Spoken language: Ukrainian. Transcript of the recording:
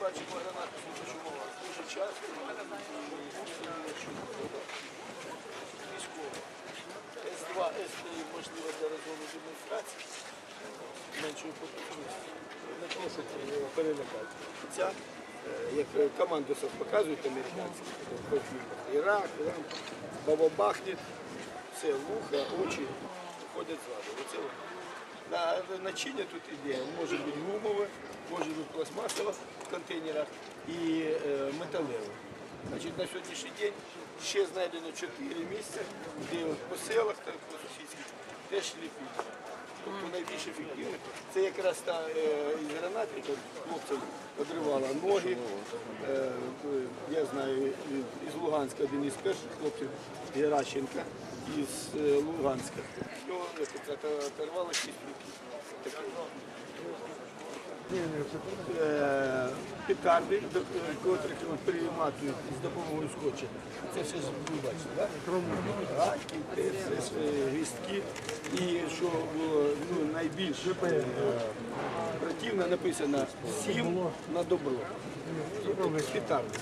бачимо гранати світочумова дуже часто. Військово. С2, С3 можливо для розгону демонстрації. Меншою потужністю. Не просто перелякати. Ця, е, як е, команду показують американці по фільмах. Ірак, Іран, бабабахне, все, вуха, очі ходять ззаду. Оце воно. На начиння тут іде, може бути гумове, бути контейнерах і е, металеве. Значить, на сьогоднішній день ще знайдено 4 місця, де от по селах та по сусідських теж ліпіть. Тобто найбільш ефективно. Це якраз та е, із гранатників хлопців одривала ноги. Е, я знаю, із Луганська один із перших хлопців Геращенка із Луганська. Його оторвало шість років пікарди, е, котрих приймати з допомогою скотча. Це все ви бачите, так? Раки, це гістки. Е, І що було ну, найбільш е, противно, написано сім на добро. Петарди.